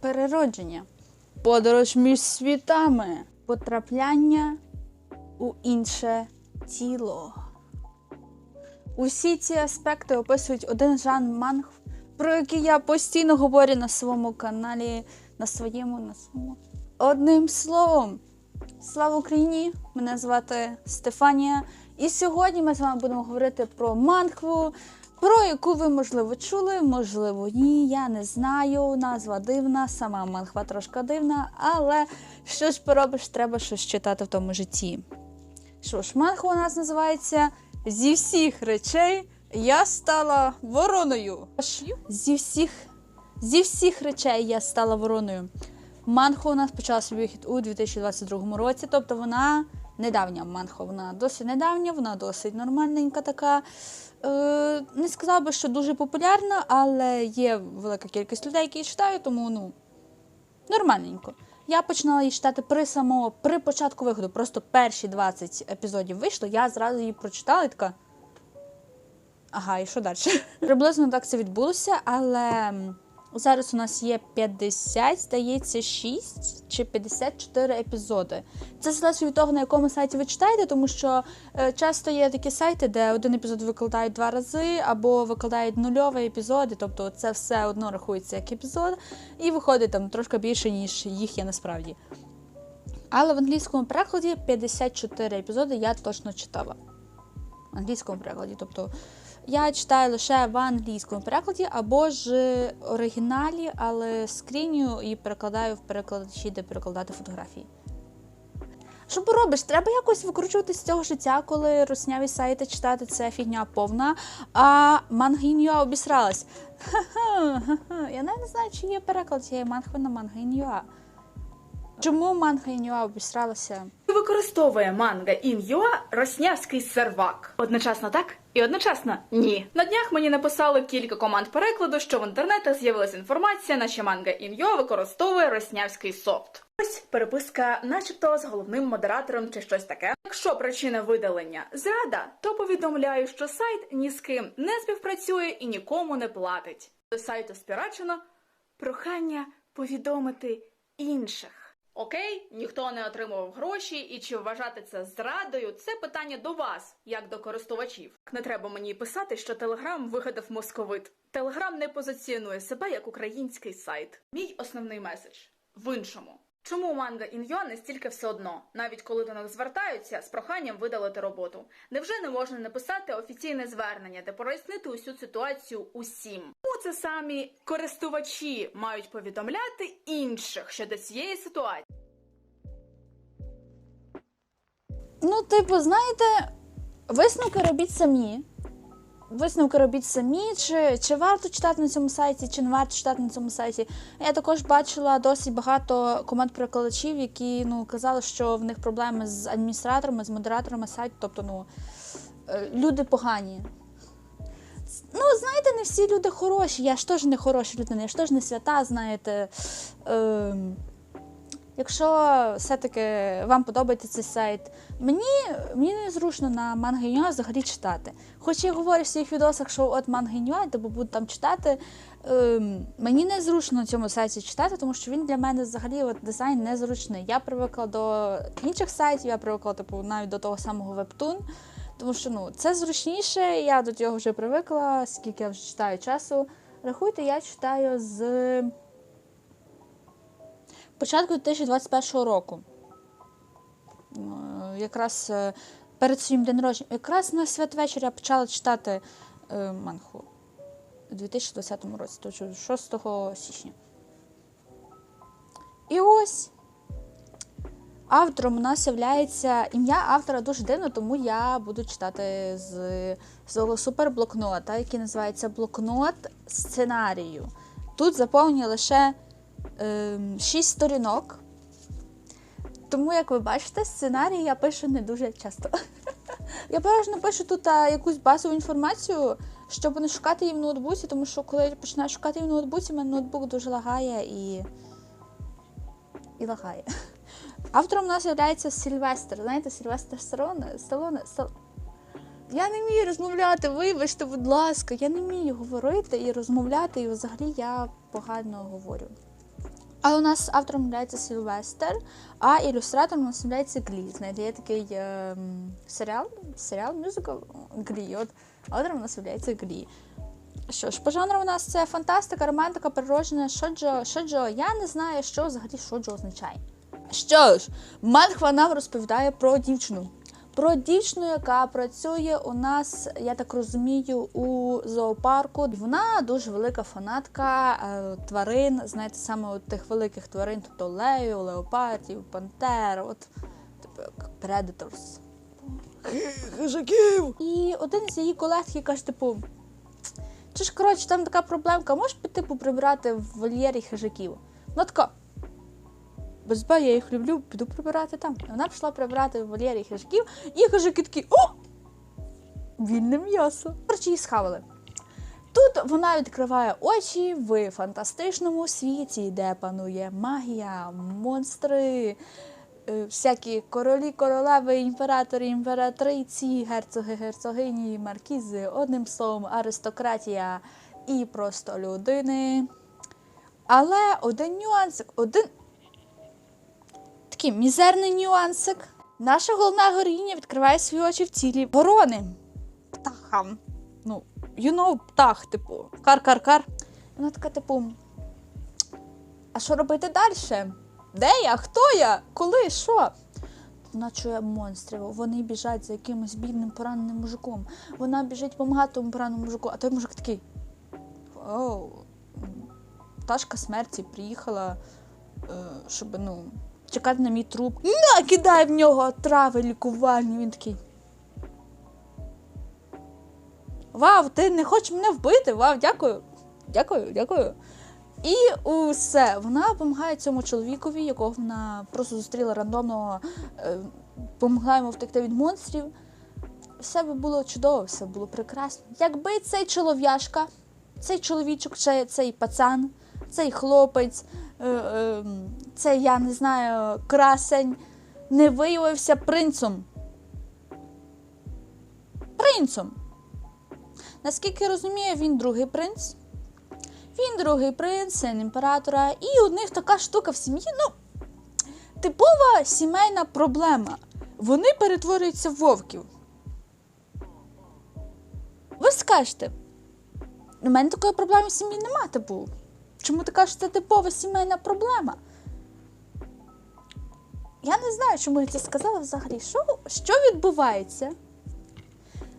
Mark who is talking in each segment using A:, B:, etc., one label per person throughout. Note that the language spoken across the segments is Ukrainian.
A: переродження, подорож між світами, потрапляння у інше тіло. Усі ці аспекти описують один жанр манг, про який я постійно говорю на своєму каналі, на своєму, на своєму. Одним словом, слава Україні! Мене звати Стефанія. І сьогодні ми з вами будемо говорити про мангву, про яку ви, можливо, чули, можливо, ні, я не знаю. Назва дивна, сама мангва трошки дивна, але що ж поробиш, треба щось читати в тому житті. Що ж, манхва у нас називається Зі всіх речей я стала вороною. Зі всіх, зі всіх речей я стала вороною. Манхва у нас почала свій вихід у 2022 році, тобто вона недавня манхва, вона досить недавня, вона досить нормальненька така. Е, не сказала би, що дуже популярна, але є велика кількість людей, які її читають, тому ну, нормальненько. Я починала її читати при самого при початку виходу. Просто перші 20 епізодів вийшло, я зразу її прочитала і така. Ага, і що далі? Приблизно так це відбулося, але зараз у нас є 50, здається, 6 чи 54 епізоди. Це залежить від того, на якому сайті ви читаєте, тому що е, часто є такі сайти, де один епізод викладають два рази, або викладають нульові епізоди, тобто це все одно рахується як епізод, і виходить там трошки більше, ніж їх є насправді. Але в англійському перекладі 54 епізоди я точно читала. В англійському перекладі. Тобто я читаю лише в англійському перекладі або ж оригіналі, але скріню і перекладаю в перекладачі, де перекладати фотографії. Що поробиш? Треба якось викручувати з цього життя, коли русняві сайти читати це фігня повна. А Мангінюа обісралась. Я не знаю, чи є переклад цієї мангви на Мангінюа. Чому Мангінюа обісралася?
B: Використовує манга Ін'юа роснявський сервак. Одночасно так і одночасно ні. На днях мені написали кілька команд перекладу, що в інтернетах з'явилася інформація, наче манга Ін'юа використовує роснявський софт. Ось переписка, начебто, з головним модератором чи щось таке. Якщо причина видалення зрада, то повідомляю, що сайт ні з ким не співпрацює і нікому не платить. До сайту спірачено прохання повідомити інших. Окей, ніхто не отримував гроші, і чи вважати це зрадою, це питання до вас, як до користувачів. Не треба мені писати, що Телеграм вигадав московит. Телеграм не позиціонує себе як український сайт. Мій основний меседж в іншому. Чому манга ін'йо настільки все одно, навіть коли до них звертаються з проханням видалити роботу? Невже не можна написати офіційне звернення, де прояснити усю ситуацію усім? Тому це самі користувачі мають повідомляти інших щодо цієї ситуації.
A: Ну, типу, знаєте, висновки робіть самі. Висновки робіть самі, чи, чи варто читати на цьому сайті, чи не варто читати на цьому сайті. Я також бачила досить багато команд перекладачів, які ну, казали, що в них проблеми з адміністраторами, з модераторами сайту, тобто ну, е, люди погані. Ну, знаєте, не всі люди хороші. Я ж теж не хороша людина, я ж теж не свята, знаєте. Ем, Якщо все-таки вам подобається цей сайт, мені, мені незручно на Мангенюа взагалі читати. Хоч я говорю в своїх відосах, що от Мангенюа, де буду там читати, ем, мені незручно на цьому сайті читати, тому що він для мене взагалі от, дизайн незручний. Я привикла до інших сайтів, я привикла типу, навіть до того самого Webtoon, тому що ну, це зручніше, я до цього вже привикла, скільки я вже читаю часу. Рахуйте, я читаю з початку 2021 року. Е, Якраз е, перед своїм день народження, якраз на святвечір я почала читати манху у 2020 році, тобто 6 січня. І ось автором у нас є ім'я автора дуже дивно, тому я буду читати з свого суперблокнота, який називається блокнот сценарію. Тут заповнює лише ем, 6 сторінок. Тому, як ви бачите, сценарій я пишу не дуже часто. Я переважно пишу тут якусь базову інформацію, щоб не шукати її в ноутбуці, тому що коли я починаю шукати її в ноутбуці, у мене ноутбук дуже лагає і. і лагає. Автором у нас є Сильвестр. Знаєте, Сильвестр Сталоне? Сталоне? Стал... Я не вмію розмовляти, вибачте, будь ласка, я не вмію говорити і розмовляти, і взагалі я погано говорю. Але у нас автором є Сильвестр, а ілюстратором у нас є Глі. Знаєте, є такий е, серіал, серіал, мюзикл Глі. От автором у нас є Глі. Що ж, по жанру у нас це фантастика, романтика, природження, шоджо, шоджо. Я не знаю, що взагалі шоджо означає. Що ж, Манхва нам розповідає про дівчину. Про дівчину, яка працює у нас, я так розумію, у зоопарку. Вона дуже велика фанатка е, тварин, знаєте, саме от тих великих тварин, тобто лею, леопардів, пантер, от типу Predators. Хижаків! І один з її колег каже, типу. Чи ж коротше, там така проблемка, можеш піти поприбирати в вольєрі хижаків? Ну така. Без ба, я їх люблю, піду прибирати там. Вона пішла прибирати в вольєрі хижаків, і хижаки такі о! Вільне м'ясо. Коротше, її схавали. Тут вона відкриває очі в фантастичному світі, де панує магія, монстри, е, всякі королі, королеви, імператори, імператриці, герцоги, герцогині, маркізи, одним словом, аристократія і просто людини. Але один нюансик, один такий мізерний нюансик. Наша головна героїня відкриває свої очі в тілі ворони. Птахам. Ну, you know, птах, типу, кар-кар-кар. Вона така, типу. А що робити далі? Де я? Хто я? Коли? Що? Вона чує монстрів, вони біжать за якимось бідним пораненим мужиком. Вона біжить допомагати тому пораненому мужику, а той мужик такий. Оу, пташка смерті приїхала, е, щоб ну, чекати на мій труп. На, кидає в нього трави лікувальні. Він такий. Вау, ти не хочеш мене вбити? Вау, дякую. Дякую, дякую. І усе. Вона допомагає цьому чоловікові, якого вона просто зустріла рандомного, е, допомагає йому втекти від монстрів. Все би було чудово, все було прекрасно. Якби цей чолов'яшка, цей чоловічок, цей пацан, цей хлопець, е, е, я не знаю, красень, не виявився принцом. Принцом. Наскільки я розумію, він другий принц. Він другий принц, син імператора, і у них така штука в сім'ї. Ну, типова сімейна проблема. Вони перетворюються в вовків. Ви скажете, у мене такої проблеми в сім'ї нема, типу. Чому ти кажеш, це типова сімейна проблема? Я не знаю, чому я це сказала взагалі. Що, що відбувається?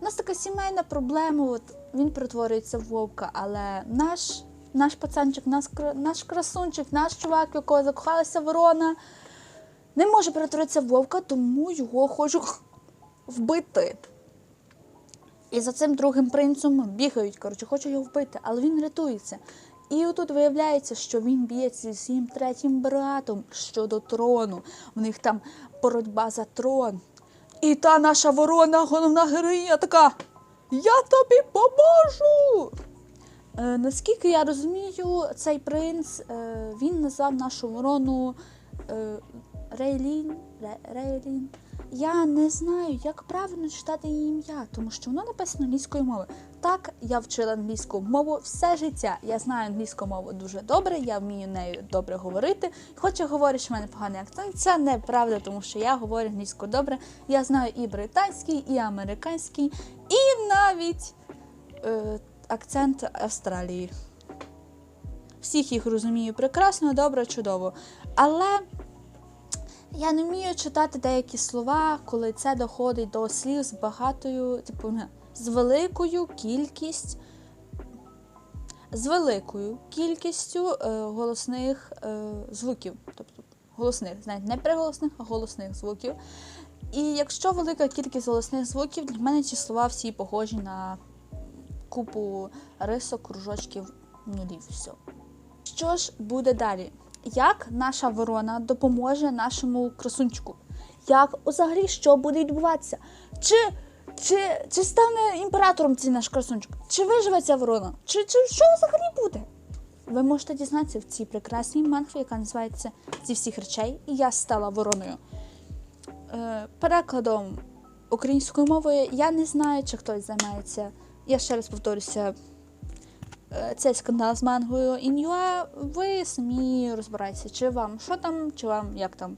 A: У нас така сімейна проблема, от він перетворюється в вовка, але наш, наш пацанчик, наш, наш красунчик, наш чувак, в якого закохалася ворона, не може перетворитися в вовка, тому його хочуть вбити. І за цим другим принцем бігають, коротше, хочуть його вбити, але він рятується. І отут виявляється, що він б'ється зі своїм третім братом щодо трону. У них там боротьба за трон. І та наша ворона, головна героїня, така: Я тобі поможу. Е, наскільки я розумію, цей принц е, він назвав нашу ворону е, Рейлін. Ре, Рейлін. Я не знаю, як правильно читати її ім'я, тому що воно написано англійською мовою. Так, я вчила англійську мову все життя. Я знаю англійську мову дуже добре, я вмію нею добре говорити. Хоч я говорю, що в мене поганий акцент, це неправда, тому що я говорю англійську добре. Я знаю і британський, і американський, і навіть е, акцент Австралії. Всіх їх розумію прекрасно, добре, чудово. Але я не вмію читати деякі слова, коли це доходить до слів з багатою, типу, з великою кількістю. З великою кількістю е, голосних е, звуків, тобто голосних, знаєте, не приголосних, а голосних звуків. І якщо велика кількість голосних звуків, для мене ці слова всі похожі на купу рисок, кружочків, нулів, все. Що ж буде далі? Як наша ворона допоможе нашому красунчику? Як взагалі що буде відбуватися? Чи, чи, чи стане імператором цей наш красунчик? Чи виживе ця ворона? Чи, чи що взагалі буде? Ви можете дізнатися в цій прекрасній манхві, яка називається зі всіх речей, і я стала вороною. Е, перекладом українською мовою я не знаю, чи хтось займається. Я ще раз повторюся, цей скандал з мангою Ін'юа, ви самі розбирайтеся, чи вам що там, чи вам як там.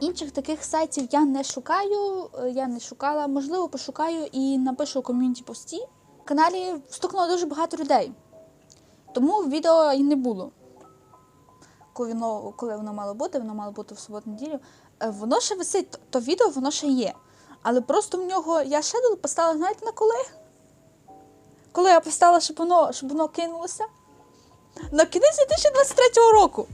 A: Інших таких сайтів я не шукаю, е, я не шукала. Можливо, пошукаю і напишу ком'юніті пості. В каналі стукнуло дуже багато людей, тому відео і не було. Коли воно, коли воно мало бути, воно мало бути в суботу неділю. Е, Воно ще висить, то, відео воно ще є. Але просто в нього я шедул поставила, знаєте, на коли? Коли я поставила, щоб воно, щоб воно кинулося? На кінець 2023 року.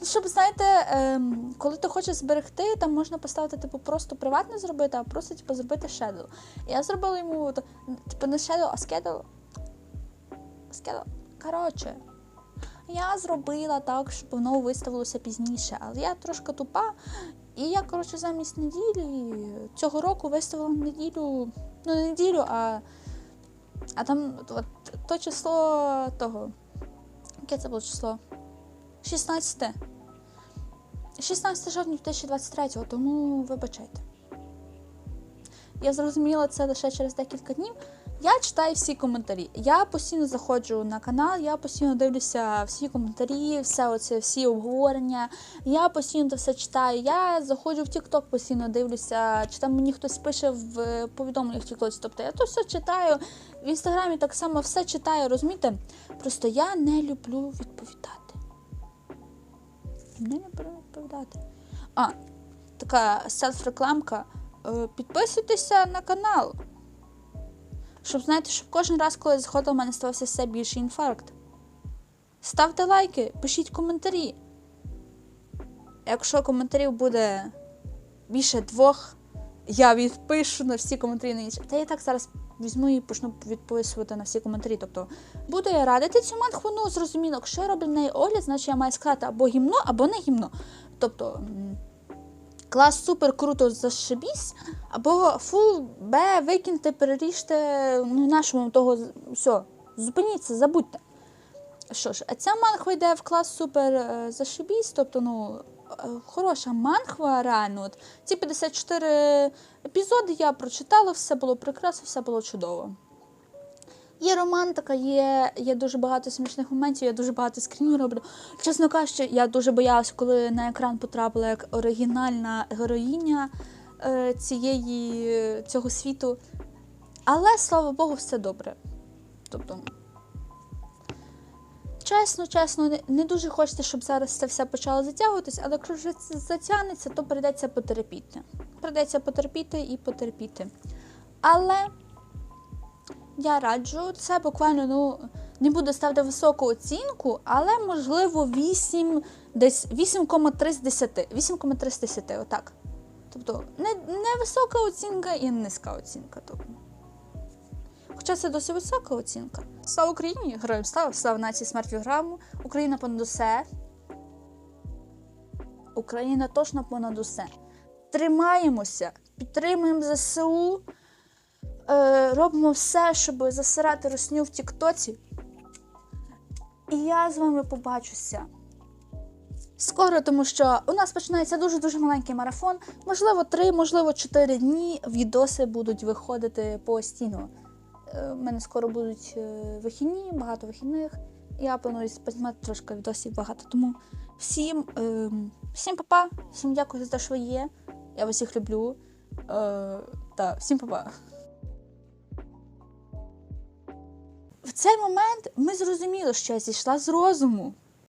A: Ну, щоб знаєте, ем, коли ти хочеш зберегти, там можна поставити, типу, просто приватне зробити, а просто типу, зробити шедл. Я зробила йому, типу, не шедл, а скедл. Скедл. Коротше, я зробила так, щоб воно виставилося пізніше, але я трошки тупа. І я, коротше, замість неділі цього року виставила неділю, ну не неділю, а, а там от, то число того. Яке це було число? 16. 16 жовтня 2023, тому вибачайте. Я зрозуміла це лише через декілька днів. Я читаю всі коментарі. Я постійно заходжу на канал, я постійно дивлюся всі коментарі, все оце, всі обговорення. Я постійно це все читаю. Я заходжу в TikTok, постійно дивлюся, чи там мені хтось пише в повідомленнях в TikTok. Тобто я то все читаю. В інстаграмі так само все читаю, розумієте? Просто я не люблю відповідати. Не люблю відповідати. А, така селф-рекламка. Е, Підписуйтеся на канал. Щоб знаєте, щоб кожен раз, коли я заходила, у мене ставався все більший інфаркт. Ставте лайки, пишіть коментарі. Якщо коментарів буде більше двох, я відпишу на всі коментарі на інші. Та я так зараз візьму і почну відписувати на всі коментарі. Тобто буду я радити цю манхву, ну зрозуміло, якщо я роблю на неї огляд, значить я маю сказати або гімно, або не гімно. Тобто. Клас супер круто зашибісь, або фул Б, викиньте, переріжте, ну нашому того все, зупиніться, забудьте. Що ж, а ця манхва йде в клас супер е, зашибісь, тобто, ну, е, хороша манхва, реально. От, ці 54 епізоди я прочитала, все було прекрасно, все було чудово. Є романтика, є, є дуже багато смішних моментів, я дуже багато скрінів роблю. Чесно кажучи, я дуже боялася, коли на екран потрапила як оригінальна героїня е, цієї, цього світу. Але, слава Богу, все добре. Тобто, чесно, чесно, не, дуже хочеться, щоб зараз це все почало затягуватись, але якщо вже затягнеться, то прийдеться потерпіти. Прийдеться потерпіти і потерпіти. Але я раджу це буквально, ну, не буду ставити високу оцінку, але можливо 8, десь 8,3 з 10. 8,3 з 10, отак. Тобто не, не висока оцінка і низька оцінка. Тобто. Хоча це досить висока оцінка. Слава Україні! Героям слава, слава нації смерть граму. Україна понад усе. Україна точно понад усе. Тримаємося, підтримуємо ЗСУ е, робимо все, щоб засирати русню в Тіктоці. І я з вами побачуся. Скоро, тому що у нас починається дуже-дуже маленький марафон. Можливо, три, можливо, чотири дні відоси будуть виходити постійно. Е, У мене скоро будуть е, вихідні, багато вихідних. Я планую познімати трошки відосів багато. Тому всім, е, всім папа, всім дякую за те, що ви є. Я вас всіх люблю. Е, та, всім папа. В цей момент ми зрозуміли, що я зійшла з розуму.